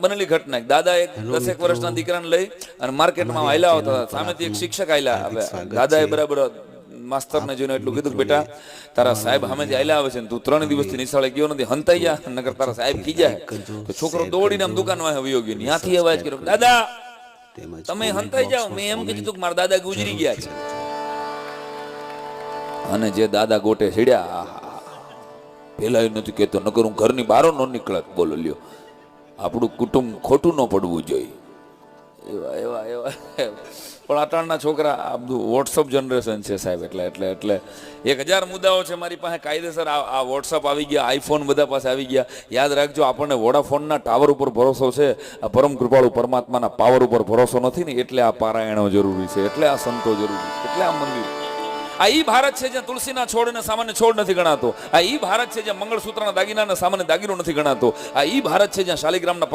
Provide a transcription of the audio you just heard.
બનેલી ઘટના. દાદા એક દસેક વર્ષના દીકરાને લઈ અને માર્કેટમાં આયલા આવતા. હતા સામેથી એક શિક્ષક આયલા. હવે દાદાએ બરાબર માસ્તરને જોઈને એટલું કીધું બેટા તારા સાહેબ સામેથી આયલા આવે છે તું ત્રણ દિવસથી નિશાળે ગયો નથી. હંતાઈ જા નકર તારા સાહેબ કી જાય. તો છોકરો દોડીને આમ દુકાનમાં આવ્યો ગયો ત્યાંથી અવાજ કર્યો દાદા તમે હંતાઈ જાઓ. મેં એમ કીધું કે મારા દાદા ગુજરી ગયા છે અને જે દાદા ગોટે છેડ્યા આહા. પેલા એ નથી કહેતો નકર હું ઘરની બહાર ન નીકળત. બોલો લ્યો. આપણું કુટુંબ ખોટું ન પડવું જોઈએ. એવા એવા એવા. પણ અટાણના છોકરા, આ બધું વોટ્સઅપ જનરેશન છે સાહેબ, એટલે એટલે એટલે એક હજાર મુદ્દાઓ છે મારી પાસે. કાયદેસર આ વોટ્સઅપ આવી ગયા આઈફોન બધા પાસે આવી ગયા. યાદ રાખજો, આપણને વોડાફોનના ટાવર ઉપર ભરોસો છે. આ પરમ કૃપાળુ પરમાત્માના પાવર ઉપર ભરોસો નથી ને, એટલે આ પારાયણો જરૂરી છે, એટલે આ સંતો જરૂરી છે, એટલે આ મંદિર. આ ઈ ભારત છે જ્યાં તુલસીના છોડને સામાન્ય છોડ નથી ગણાતો. આ ઈ ભારત છે જ્યાં મંગળસૂત્રના દાગીનાને સામાન્ય દાગીનો નથી ગણાતો. આ ઈ ભારત છે જ્યાં શાલિગ્રામના